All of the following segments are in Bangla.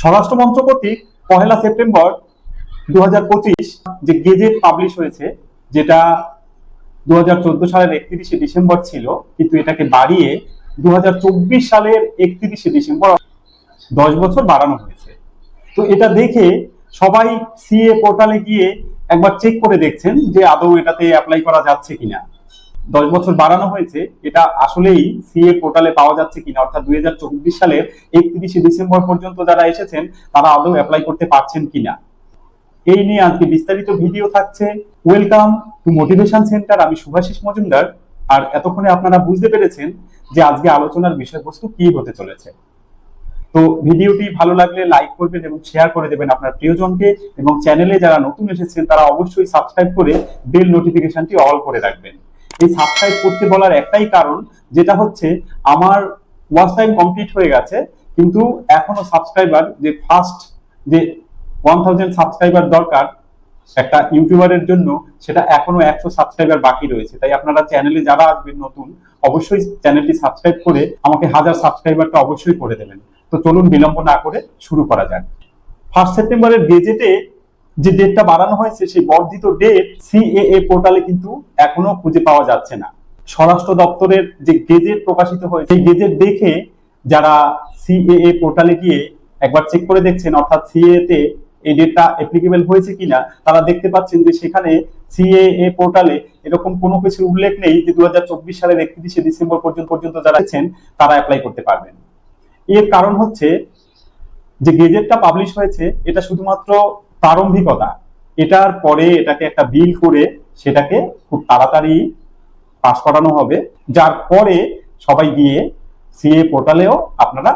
স্বরাষ্ট্র মন্ত্রক কর্তৃক পহেলা সেপ্টেম্বর দু হাজার পঁচিশ যে গেজেট পাবলিশ হয়েছে, যেটা দু হাজার চোদ্দ সালের একত্রিশে ডিসেম্বর ছিল, কিন্তু এটাকে বাড়িয়ে দু হাজার চব্বিশ সালের একত্রিশে ডিসেম্বর দশ বছর বাড়ানো হয়েছে। তো এটা দেখে সবাই সিএ পোর্টালে গিয়ে একবার চেক করে দেখছেন যে আদৌ এটাতে অ্যাপ্লাই করা যাচ্ছে কিনা। দশ বছর বাড়ানো হয়েছে, এটা আসলেই সিএ পোর্টালে পাওয়া যাচ্ছে কিনা, অর্থাৎ দুই হাজার চব্বিশ সালের একত্রিশে ডিসেম্বর পর্যন্ত যারা এসেছেন, তারা আদৌ অ্যাপ্লাই করতে পারছেন কিনা। এই নিয়ে আজকে বিস্তারিত ভিডিও থাকছে। ওয়েলকাম টু মোটিভেশন সেন্টার আমি শুভাশিস মজুমদার। আর এতক্ষণে আপনারা বুঝতে পেরেছেন যে আজকে আলোচনার বিষয়বস্তু কি হতে চলেছে। তো ভিডিওটি ভালো লাগলে লাইক করবেন এবং শেয়ার করে দেবেন আপনার প্রিয়জনকে এবং চ্যানেলে যারা নতুন এসেছেন, তারা অবশ্যই সাবস্ক্রাইব করে বেল নোটিফিকেশনটি অল করে রাখবেন। এই সাবস্ক্রাইব করতে বলার একটাই কারণ, যেটা হচ্ছে আমার ওয়াচ টাইম কমপ্লিট হয়ে গেছে, কিন্তু এখনও সাবস্ক্রাইবার যে ফার্স্ট যে ওয়ান থাউজেন্ড সাবস্ক্রাইবার দরকার একটা ইউটিউবারের জন্য, সেটা এখনও একশো সাবস্ক্রাইবার বাকি রয়েছে। তাই আপনারা চ্যানেলে যারা আসবেন নতুন, অবশ্যই চ্যানেলটি সাবস্ক্রাইব করে আমাকে হাজার সাবস্ক্রাইবারটা অবশ্যই করে দেবেন। তো চলুন বিলম্ব না করে শুরু করা যাক। ফার্স্ট সেপ্টেম্বরের গেজেটে যে ডেটটা বাড়ানো হয়েছে, সেই বর্ধিত ডেট সিএএ পোর্টালে কিন্তু এখনও খুঁজে পাওয়া যাচ্ছে না। স্বরাষ্ট্র দপ্তরের যে গেজেট প্রকাশিত হয়েছে, সেই গেজেট দেখে যারা সিএএ পোর্টালে গিয়ে একবার চেক করে দেখছেন, অর্থাৎ সিএ তে এই ডেটটা অ্যাপ্লিকেবল হয়েছে কিনা, তারা দেখতে পাচ্ছেন যে সেখানে সিএএ পোর্টালে এরকম কোনো কিছু উল্লেখ নেই যে দু হাজার চব্বিশ সালের একত্রিশে ডিসেম্বর পর্যন্ত পর্যন্ত যারা আছেন, তারা অ্যাপ্লাই করতে পারবেন। এর কারণ হচ্ছে যে গেজেটটা পাবলিশ হয়েছে, এটা শুধুমাত্র প্রারম্ভিকতা। এটার পরে এটাকে একটা বিল করে সেটাকে খুব তাড়াতাড়ি পাশ করানো হবে। যার পরে সবাই গিয়ে সিএ পোর্টালেও আপনারা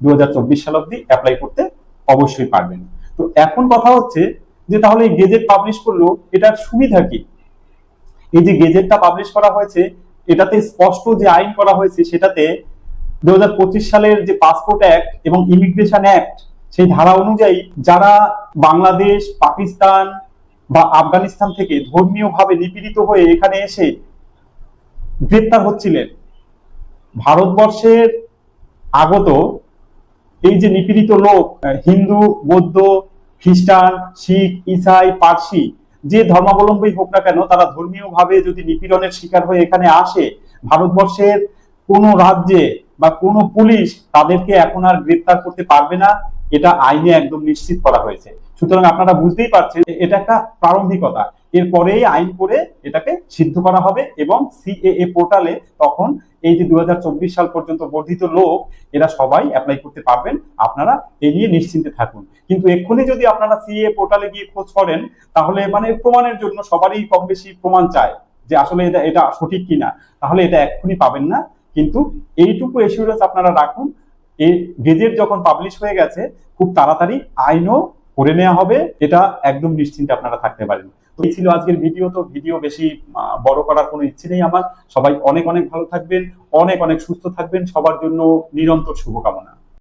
দু হাজার চব্বিশ সাল অব্দি অ্যাপ্লাই করতে অবশ্যই পারবেন। তো এখন কথা হচ্ছে যে তাহলে এই গেজেট পাবলিশ করল এটার সুবিধা কি? এই যে গেজেটটা পাবলিশ করা হয়েছে, এটাতে স্পষ্ট যে আইন করা হয়েছে সেটাতে দু হাজার পঁচিশ সালের যে পাসপোর্ট অ্যাক্ট এবং ইমিগ্রেশন অ্যাক্ট সেই ধারা অনুযায়ী যারা বাংলাদেশ, পাকিস্তান বা আফগানিস্তান থেকে ধর্মীয়ভাবে নিপীড়িত হয়ে এখানে এসে গ্রেপ্তার হচ্ছিলেন। ভারতবর্ষের আগত এই যে নিপীড়িত লোক হিন্দু, বৌদ্ধ, খ্রিস্টান, শিখ, ইসাই, পার্সি, যে ধর্মাবলম্বী হোক না কেন, তারা ধর্মীয়ভাবে যদি নিপীড়নের শিকার হয়ে এখানে আসে, ভারতবর্ষের কোনো রাজ্যে বা কোনো পুলিশ তাদেরকে এখন আর গ্রেপ্তার করতে পারবে না, এটা আইনে একদম নিশ্চিত করা হয়েছে। সুতরাং আপনারা বুঝতেই পারছেন এটা একটা প্রারম্ভিকতা। এরপরেই আইন করে এটাকে সিদ্ধ করা হবে এবং সিএএ পোর্টালে তখন এই যে দুহাজার চব্বিশ সাল পর্যন্ত বর্ধিত লোক, এরা সবাই অ্যাপ্লাই করতে পারবেন। আপনারা এই নিয়ে নিশ্চিন্তে থাকুন। কিন্তু এক্ষুনি যদি আপনারা সিএ পোর্টালে গিয়ে খোঁজ করেন, তাহলে মানে প্রমাণের জন্য সবারই কম বেশি প্রমাণ চায় যে আসলে এটা এটা সঠিক কিনা। তাহলে এটা এক্ষুনি পাবেন না। কিন্তু এইটুকু এসিউরেন্স আপনারা রাখুন এই গেজেট যখন পাবলিশ হয়ে গেছে, খুব তাড়াতাড়ি আইনও করে নেওয়া হবে এটা একদম নিশ্চিন্তে আপনারা থাকতে পারেন। তো এই ছিল আজকের ভিডিও, তো ভিডিও বেশি বড় করার কোনো ইচ্ছে নেই আমার। সবাই অনেক অনেক ভালো থাকবেন, অনেক অনেক সুস্থ থাকবেন। সবার জন্য নিরন্তর শুভকামনা।